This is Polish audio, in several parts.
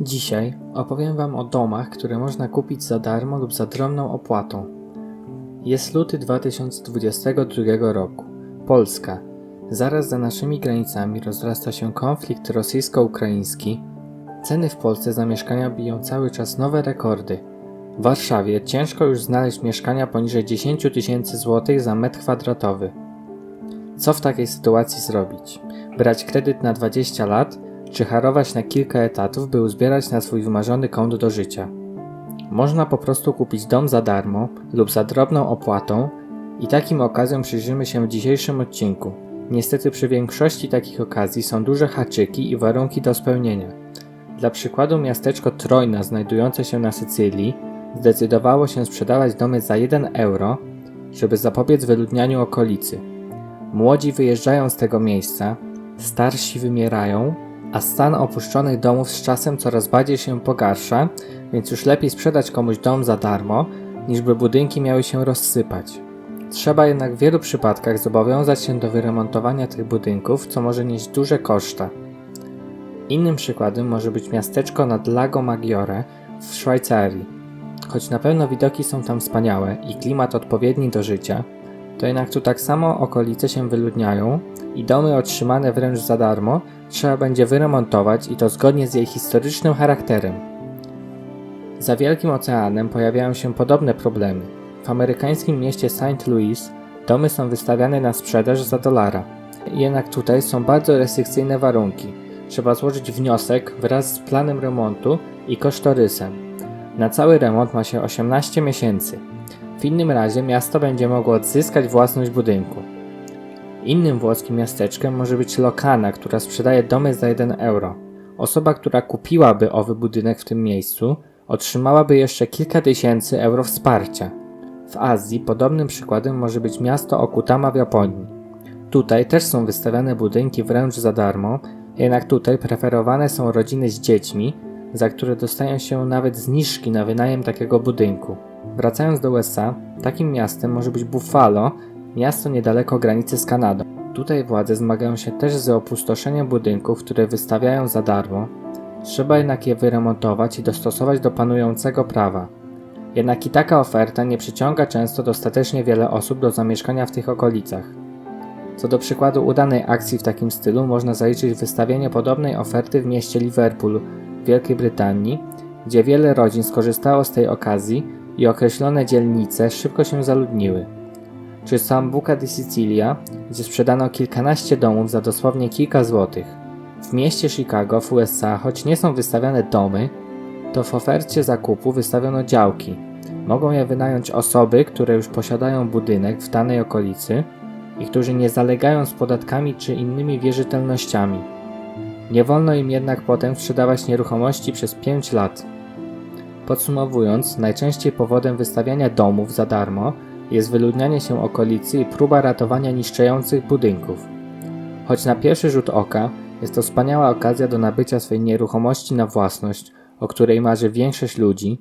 Dzisiaj opowiem Wam o domach, które można kupić za darmo lub za drobną opłatą. Jest luty 2022 roku. Polska. Zaraz za naszymi granicami rozrasta się konflikt rosyjsko-ukraiński. Ceny w Polsce za mieszkania biją cały czas nowe rekordy. W Warszawie ciężko już znaleźć mieszkania poniżej 10 tysięcy złotych za metr kwadratowy. Co w takiej sytuacji zrobić? Brać kredyt na 20 lat, czy harować na kilka etatów, by uzbierać na swój wymarzony kąt do życia? Można po prostu kupić dom za darmo lub za drobną opłatą i takim okazjom przyjrzymy się w dzisiejszym odcinku. Niestety przy większości takich okazji są duże haczyki i warunki do spełnienia. Dla przykładu miasteczko Trojna znajdujące się na Sycylii zdecydowało się sprzedawać domy za 1 euro, żeby zapobiec wyludnianiu okolicy. Młodzi wyjeżdżają z tego miejsca, starsi wymierają, a stan opuszczonych domów z czasem coraz bardziej się pogarsza, więc już lepiej sprzedać komuś dom za darmo, niż by budynki miały się rozsypać. Trzeba jednak w wielu przypadkach zobowiązać się do wyremontowania tych budynków, co może nieść duże koszta. Innym przykładem może być miasteczko nad Lago Maggiore w Szwajcarii. Choć na pewno widoki są tam wspaniałe i klimat odpowiedni do życia, to jednak tu tak samo okolice się wyludniają i domy otrzymane wręcz za darmo trzeba będzie wyremontować i to zgodnie z jej historycznym charakterem. Za Wielkim Oceanem pojawiają się podobne problemy. W amerykańskim mieście St. Louis domy są wystawiane na sprzedaż za dolara. Jednak tutaj są bardzo restrykcyjne warunki. Trzeba złożyć wniosek wraz z planem remontu i kosztorysem. Na cały remont ma się 18 miesięcy. W innym razie miasto będzie mogło odzyskać własność budynku. Innym włoskim miasteczkiem może być Lokana, która sprzedaje domy za 1 euro. Osoba, która kupiłaby owy budynek w tym miejscu, otrzymałaby jeszcze kilka tysięcy euro wsparcia. W Azji podobnym przykładem może być miasto Okutama w Japonii. Tutaj też są wystawiane budynki wręcz za darmo, jednak tutaj preferowane są rodziny z dziećmi, za które dostają się nawet zniżki na wynajem takiego budynku. Wracając do USA, takim miastem może być Buffalo, miasto niedaleko granicy z Kanadą. Tutaj władze zmagają się też z opustoszeniem budynków, które wystawiają za darmo. Trzeba jednak je wyremontować i dostosować do panującego prawa. Jednak i taka oferta nie przyciąga często dostatecznie wiele osób do zamieszkania w tych okolicach. Co do przykładu udanej akcji w takim stylu można zaliczyć wystawienie podobnej oferty w mieście Liverpool w Wielkiej Brytanii, gdzie wiele rodzin skorzystało z tej okazji i określone dzielnice szybko się zaludniły. Czy Sambuca di Sicilia, gdzie sprzedano kilkanaście domów za dosłownie kilka złotych. W mieście Chicago w USA, choć nie są wystawiane domy, to w ofercie zakupu wystawiono działki. Mogą je wynająć osoby, które już posiadają budynek w danej okolicy i którzy nie zalegają z podatkami czy innymi wierzytelnościami. Nie wolno im jednak potem sprzedawać nieruchomości przez 5 lat. Podsumowując, najczęściej powodem wystawiania domów za darmo jest wyludnianie się okolicy i próba ratowania niszczejących budynków. Choć na pierwszy rzut oka jest to wspaniała okazja do nabycia swej nieruchomości na własność, o której marzy większość ludzi,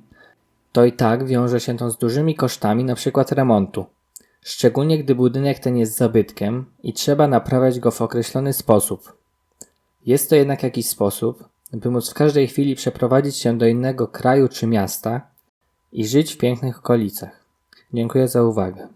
to i tak wiąże się to z dużymi kosztami np. remontu. Szczególnie gdy budynek ten jest zabytkiem i trzeba naprawiać go w określony sposób. Jest to jednak jakiś sposób, by móc w każdej chwili przeprowadzić się do innego kraju czy miasta i żyć w pięknych okolicach. Dziękuję za uwagę.